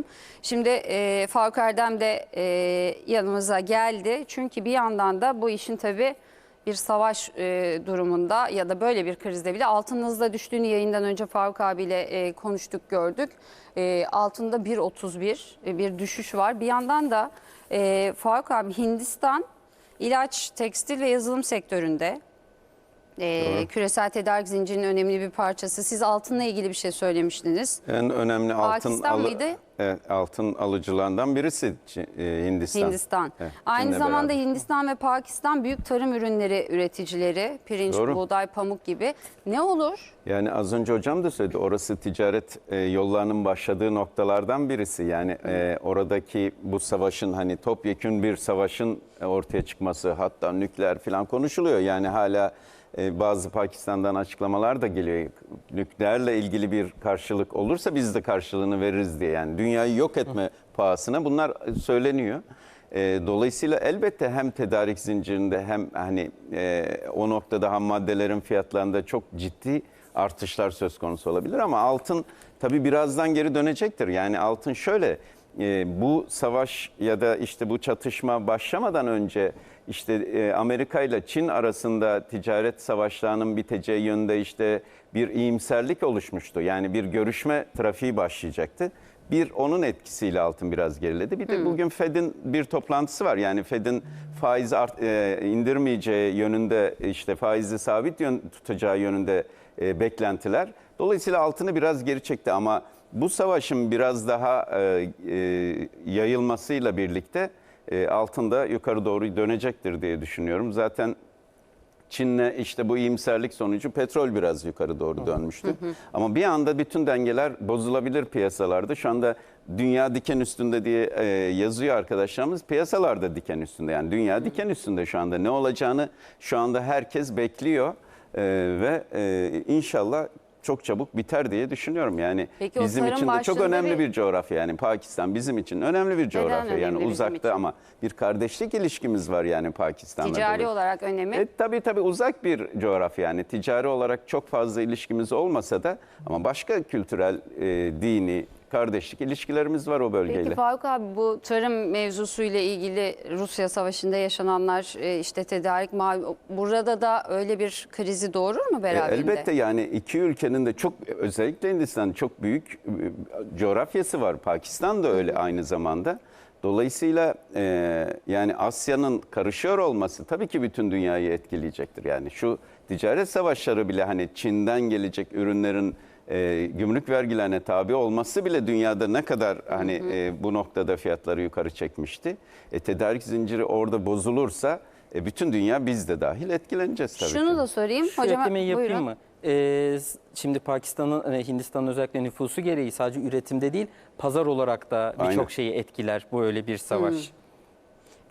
istiyorum. Şimdi e, Faruk Erdem de e, yanımıza geldi. Çünkü bir yandan da bu işin tabii bir savaş e, durumunda ya da böyle bir krizde bile altın hızla düştüğünü yayından önce Faruk abiyle e, konuştuk gördük. E, altında 1.31 e, bir düşüş var. Bir yandan da e, Faruk abi Hindistan ilaç, tekstil ve yazılım sektöründe e, küresel tedarik zincirinin önemli bir parçası. Siz altınla ilgili bir şey söylemiştiniz. En önemli altın Pakistan mıydı? Evet, altın alıcılarından birisi e, Hindistan. Hindistan. Evet, Aynı Çin'le zamanda beraber. Hindistan ve Pakistan büyük tarım ürünleri üreticileri. Pirinç, Doğru. buğday, pamuk gibi. Ne olur? Yani az önce hocam da söyledi orası ticaret e, yollarının başladığı noktalardan birisi. Yani e, oradaki bu savaşın hani topyekün bir savaşın ortaya çıkması hatta nükleer falan konuşuluyor. Yani hala bazı Pakistan'dan açıklamalar da geliyor. Nükleerle ilgili bir karşılık olursa biz de karşılığını veririz diye. Yani dünyayı yok etme pahasına bunlar söyleniyor. E, dolayısıyla elbette hem tedarik zincirinde hem hani e, o noktada ham maddelerin fiyatlarında çok ciddi artışlar söz konusu olabilir ama altın tabii birazdan geri dönecektir. Yani altın şöyle e, bu savaş ya da işte bu çatışma başlamadan önce işte e, Amerika ile Çin arasında ticaret savaşlarının biteceği yönde işte bir iyimserlik oluşmuştu. Yani bir görüşme trafiği başlayacaktı. Bir onun etkisiyle altın biraz geriledi. Bir de bugün Fed'in bir toplantısı var. Yani Fed'in faiz art, e, indirmeyeceği yönünde işte faizi sabit yön, tutacağı yönünde e, beklentiler. Dolayısıyla altını biraz geri çekti ama bu savaşın biraz daha e, e, yayılmasıyla birlikte e, altında yukarı doğru dönecektir diye düşünüyorum. Zaten Çin'le işte bu iyimserlik sonucu petrol biraz yukarı doğru dönmüştü. Ama bir anda bütün dengeler bozulabilir piyasalarda. Şu anda dünya diken üstünde diye e, yazıyor arkadaşlarımız. Piyasalarda diken üstünde yani dünya diken üstünde şu anda. Ne olacağını şu anda herkes bekliyor. E, ve e, inşallah çok çabuk biter diye düşünüyorum. Yani Peki o bizim tarım için de çok başlığında önemli bir- bir coğrafya yani Pakistan bizim için önemli bir coğrafya. önemli yani bizim uzakta ama bir kardeşlik ilişkimiz var yani Pakistan'la. Ticari olarak önemi. E, tabii tabii uzak bir coğrafya yani ticari olarak çok fazla ilişkimiz olmasa da ama başka kültürel, e, dini, kardeşlik ilişkilerimiz var o bölgeyle. Peki Faruk abi bu tarım mevzusuyla ilgili Rusya Savaşı'nda yaşananlar e, işte tedarik burada da öyle bir krizi doğurur mu E, beraberinde? elbette yani iki ülkenin de çok özellikle Hindistan çok büyük e, coğrafyası var. Pakistan da öyle aynı zamanda. Dolayısıyla e, yani Asya'nın karışıyor olması tabii ki bütün dünyayı etkileyecektir. Yani şu ticaret savaşları bile hani Çin'den gelecek ürünlerin e, gümrük vergilerine tabi olması bile dünyada ne kadar hani e, bu noktada fiyatları yukarı çekmişti. E, tedarik zinciri orada bozulursa e, bütün dünya biz de dahil etkileneceğiz tabii Şunu ki. da sorayım. Şu Hocam eklemeyi yapayım buyurun. mı? Ee, şimdi Pakistan'ın, e, Hindistan'ın özellikle nüfusu gereği sadece üretimde değil, pazar olarak da birçok şeyi etkiler bu öyle bir savaş.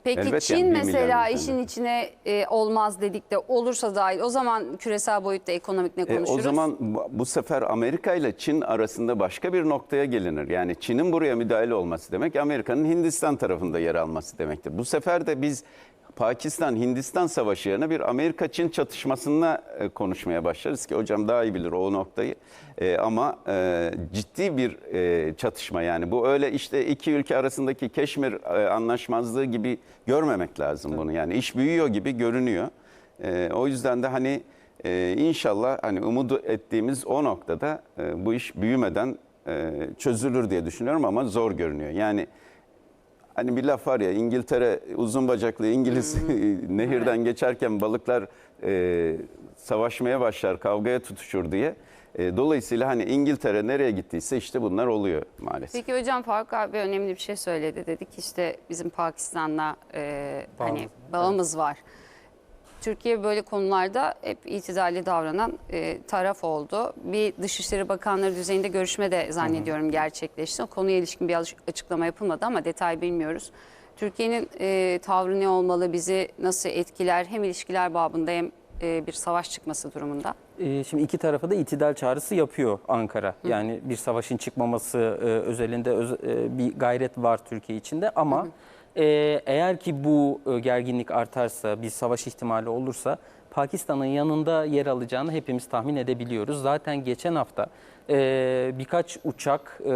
Peki Elbet Çin yani mesela işin içine e, olmaz dedik de olursa dahil o zaman küresel boyutta ekonomik ne E, konuşuruz? o zaman bu- bu sefer Amerika ile Çin arasında başka bir noktaya gelinir. Yani Çin'in buraya müdahale olması demek Amerika'nın Hindistan tarafında yer alması demektir. Bu sefer de biz Pakistan-Hindistan savaşı yerine bir Amerika-Çin çatışmasına e, konuşmaya başlarız ki hocam daha iyi bilir o noktayı. E, ama e, ciddi bir e, çatışma yani bu öyle işte iki ülke arasındaki Keşmir e, anlaşmazlığı gibi görmemek lazım bunu. Yani iş büyüyor gibi görünüyor. E, o yüzden de hani ee, inşallah hani umut ettiğimiz o noktada e, bu iş büyümeden e, çözülür diye düşünüyorum ama zor görünüyor. Yani hani bir laf var ya İngiltere uzun bacaklı İngiliz nehirden geçerken balıklar e, savaşmaya başlar, kavgaya tutuşur diye. E, dolayısıyla hani İngiltere nereye gittiyse işte bunlar oluyor maalesef. Peki hocam Faruk abi önemli bir şey söyledi. Dedik işte bizim Pakistan'la e, hani Bağımız, bağımız var. Türkiye böyle konularda hep itidalli davranan e, taraf oldu. Bir Dışişleri Bakanları düzeyinde görüşme de zannediyorum gerçekleşti. O konuya ilişkin bir açıklama yapılmadı ama detay bilmiyoruz. Türkiye'nin e, tavrı ne olmalı, bizi nasıl etkiler hem ilişkiler babında hem e, bir savaş çıkması durumunda? Ee, şimdi iki tarafa da itidal çağrısı yapıyor Ankara. Yani bir savaşın çıkmaması e, özelinde öz- e, bir gayret var Türkiye içinde ama e, eğer ki bu e, gerginlik artarsa, bir savaş ihtimali olursa Pakistan'ın yanında yer alacağını hepimiz tahmin edebiliyoruz. Zaten geçen hafta e, birkaç uçak e,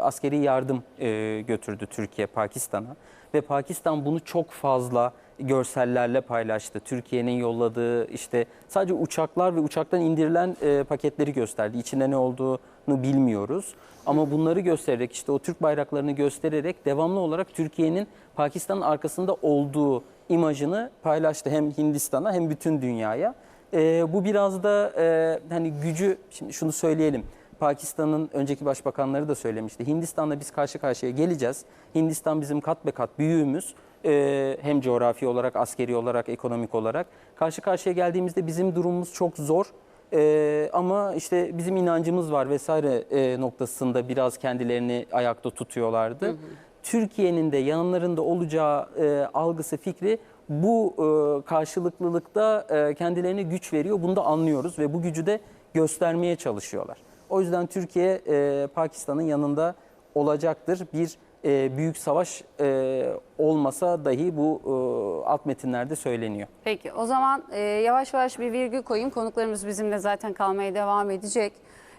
askeri yardım e, götürdü Türkiye Pakistan'a ve Pakistan bunu çok fazla görsellerle paylaştı. Türkiye'nin yolladığı işte sadece uçaklar ve uçaktan indirilen e, paketleri gösterdi. İçinde ne olduğunu bilmiyoruz. Ama bunları göstererek işte o Türk bayraklarını göstererek devamlı olarak Türkiye'nin Pakistan'ın arkasında olduğu imajını paylaştı hem Hindistan'a hem bütün dünyaya. E, bu biraz da e, hani gücü şimdi şunu söyleyelim. Pakistan'ın önceki başbakanları da söylemişti. Hindistan'la biz karşı karşıya geleceğiz. Hindistan bizim kat be kat büyüğümüz. Ee, hem coğrafi olarak, askeri olarak, ekonomik olarak. Karşı karşıya geldiğimizde bizim durumumuz çok zor. Ee, ama işte bizim inancımız var vesaire e, noktasında biraz kendilerini ayakta tutuyorlardı. Türkiye'nin de yanlarında olacağı e, algısı, fikri bu e, karşılıklılıkta e, kendilerine güç veriyor. Bunu da anlıyoruz ve bu gücü de göstermeye çalışıyorlar. O yüzden Türkiye e, Pakistan'ın yanında olacaktır. Bir e, büyük savaş e, olmasa dahi bu e, alt metinlerde söyleniyor. Peki o zaman e, yavaş yavaş bir virgül koyayım. Konuklarımız bizimle zaten kalmaya devam edecek.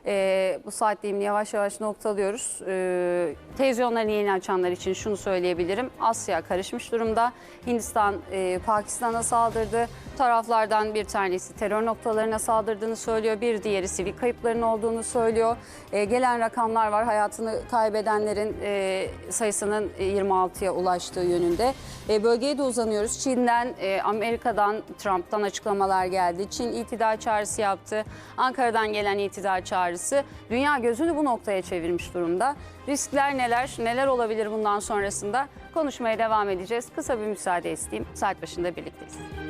E, bu saat yavaş yavaş noktalıyoruz. E, televizyonlarını yeni açanlar için şunu söyleyebilirim. Asya karışmış durumda. Hindistan e, Pakistan'a saldırdı. Taraflardan bir tanesi terör noktalarına saldırdığını söylüyor. Bir diğeri sivil kayıpların olduğunu söylüyor. E, gelen rakamlar var. Hayatını kaybedenlerin e, sayısının e, 26'ya ulaştığı yönünde. E, bölgeye de uzanıyoruz. Çin'den, e, Amerika'dan, Trump'tan açıklamalar geldi. Çin itidal çağrısı yaptı. Ankara'dan gelen itidal çağrısı. Dünya gözünü bu noktaya çevirmiş durumda. Riskler neler, neler olabilir bundan sonrasında konuşmaya devam edeceğiz. Kısa bir müsaade isteyeyim. Saat başında birlikteyiz.